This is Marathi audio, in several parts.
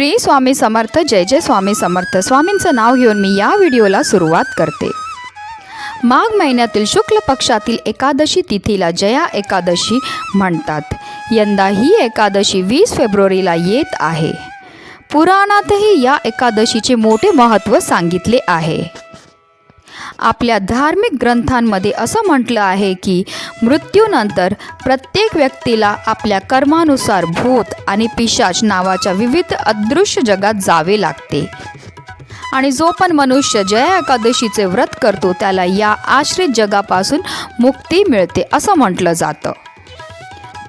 श्री स्वामी समर्थ जय जय स्वामी समर्थ. स्वामींचं नाव घेऊन मी या व्हिडिओला सुरुवात करते. माघ महिन्यातील शुक्ल पक्षातील एकादशी तिथीला जया एकादशी म्हणतात. यंदा ही एकादशी वीस फेब्रुवारीला येत आहे. पुराणातही या एकादशीचे मोठे महत्त्व सांगितले आहे. आपल्या धार्मिक ग्रंथांमध्ये असं म्हटलं आहे की मृत्यूनंतर प्रत्येक व्यक्तीला आपल्या कर्मानुसार भूत आणि पिशाच नावाच्या विविध अदृश्य जगात जावे लागते. आणि जो पण मनुष्य जया एकादशीचे व्रत करतो त्याला या आश्रित जगापासून मुक्ती मिळते असं म्हटलं जातं.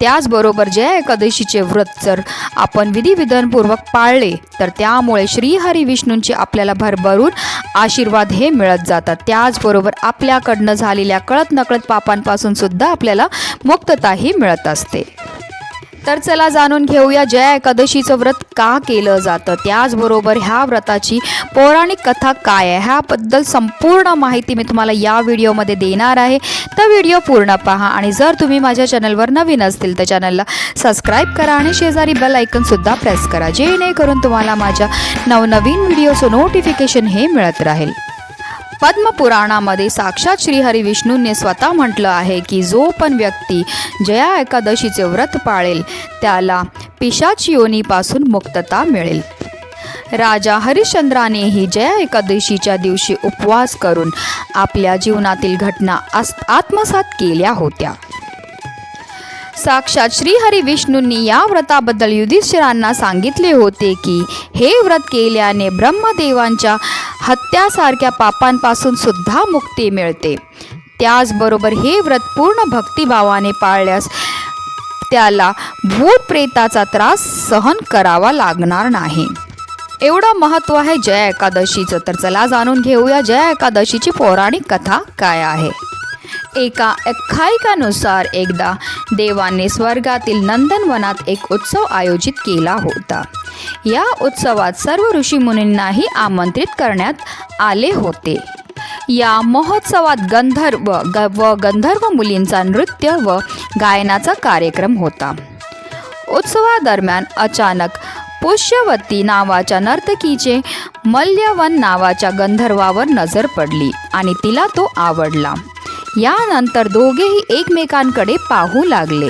त्याचबरोबर जय एकादशीचे व्रत जर आपण विधिविधानपूर्वक पाळले तर त्यामुळे श्रीहरी विष्णूंचे आपल्याला भरभरून आशीर्वाद हे मिळत जातात. त्याचबरोबर आपल्याकडनं झालेल्या कळत नकळत पापांपासून सुद्धा आपल्याला मुक्तताही मिळत असते. तर चला जाणून घेऊया जया एकादशीचं व्रत का केलं जातं. त्याचबरोबर ह्या व्रताची पौराणिक कथा काय आहे ह्याबद्दल संपूर्ण माहिती मी तुम्हाला या व्हिडिओमध्ये देणार आहे. तर व्हिडिओ पूर्ण पहा आणि जर तुम्ही माझ्या चॅनलवर नवीन असतील तर चॅनलला सबस्क्राईब करा आणि शेजारी बेल ऐकनसुद्धा प्रेस करा जेणेकरून तुम्हाला माझ्या नवनवीन व्हिडिओचं नोटिफिकेशन हे मिळत राहील. पद्मपुराणामध्ये साक्षात श्रीहरी विष्णूंनी स्वतः म्हटलं आहे की जो पण व्यक्ती जया एकादशीचे व्रत पाळेल त्याला पिशाच योनीपासून मुक्तता मिळेल. राजा हरिश्चंद्रानेही जया एकादशीच्या दिवशी उपवास करून आपल्या जीवनातील घटना आस आत्मसात केल्या होत्या. साक्षात श्रीहरी विष्णूंनी या व्रताबद्दल युधिष्ठिरांना सांगितले होते की हे व्रत केल्याने ब्रह्मदेवांच्या हत्यासारख्या पापांपासून सुद्धा मुक्ती मिळते. त्याचबरोबर हे व्रत पूर्ण भक्तिभावाने पाळल्यास त्याला भूत प्रेताचा त्रास सहन करावा लागणार नाही. एवढं महत्त्व आहे जया एकादशीचं तर चला जाणून घेऊया जया एकादशीची पौराणिक कथा काय आहे. एका आख्यायिकानुसार एकदा देवाने स्वर्गातील नंदनवनात एक उत्सव आयोजित केला होता. या उत्सवात सर्व ऋषीमुनींनाही आमंत्रित करण्यात आले होते. या महोत्सवात गंधर्व ग व गंधर्व मुलींचा नृत्य व गायनाचा कार्यक्रम होता. उत्सवादरम्यान अचानक पुष्यवती नावाच्या नर्तकीचे मल्यवन नावाच्या गंधर्वावर नजर पडली आणि तिला तो आवडला. यानंतर दोघेही एकमेकांकडे पाहू लागले.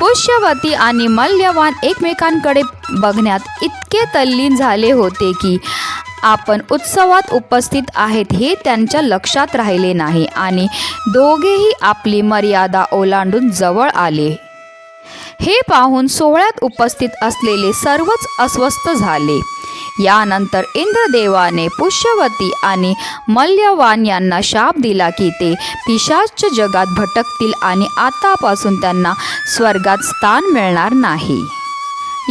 पुष्यवती आणि मल्यवान एकमेकांकडे बघण्यात इतके तल्लीन झाले होते की आपण उत्सवात उपस्थित आहेत हे त्यांच्या लक्षात राहिले नाही आणि दोघेही आपली मर्यादा ओलांडून जवळ आले. हे पाहून सोहळ्यात उपस्थित असलेले सर्वच अस्वस्थ झाले. यानंतर इंद्रदेवाने पुष्यवती आणि मल्यवान यांना शाप दिला की ते पिशाच जगात भटकतील आणि आतापासून त्यांना स्वर्गात स्थान मिळणार नाही.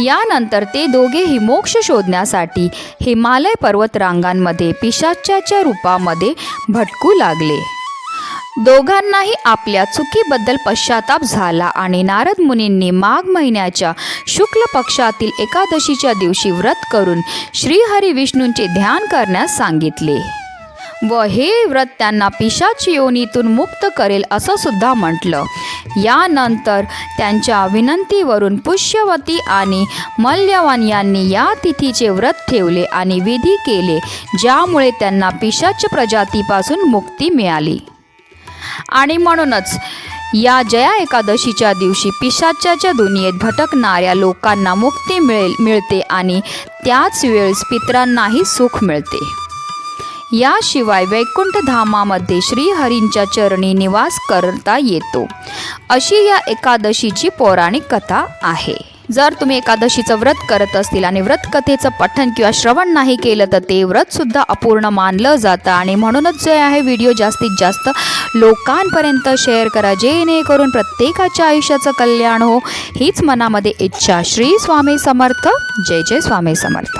यानंतर ते दोघेही मोक्ष शोधण्यासाठी हिमालय पर्वतरांगांमध्ये पिशाच्याच्या रूपामध्ये भटकू लागले. दोघांनाही आपल्या चुकीबद्दल पश्चाताप झाला आणि नारद मुनींनी माघ महिन्याच्या शुक्ल पक्षातील एकादशीच्या दिवशी व्रत करून श्रीहरी विष्णूंचे ध्यान करण्यास सांगितले. व हे व्रत त्यांना पिशाची योनीतून मुक्त करेल असं सुद्धा म्हटलं. यानंतर त्यांच्या विनंतीवरून पुष्यवती आणि मल्यवान यांनी या तिथीचे व्रत ठेवले आणि विधी केले ज्यामुळे त्यांना पिशाच प्रजातीपासून मुक्ती मिळाली. आणि म्हणूनच या जया एकादशीच्या दिवशी पिशाच्याच्या दुनियेत भटकणाऱ्या लोकांना मुक्ती मिळेल मिळते आणि त्याच वेळेस पितरांनाही सुख मिळते. याशिवाय वैकुंठ धामामध्ये श्रीहरींच्या चरणी निवास करता येतो. अशी या एकादशीची पौराणिक कथा आहे. जर तुम्ही एकादशीचं व्रत करत असतील आणि व्रत कथेचं पठण किंवा श्रवण नाही केलं तर ते व्रतसुद्धा अपूर्ण मानलं जातं. आणि म्हणूनच जे आहे व्हिडिओ जास्तीत जास्त लोकांपर्यंत शेअर करा. जेणेकरून प्रत्येकाच्या आयुष्याचं कल्याण हो. हीच मनामध्ये इच्छा. श्री स्वामी समर्थ. जय जय स्वामी समर्थ.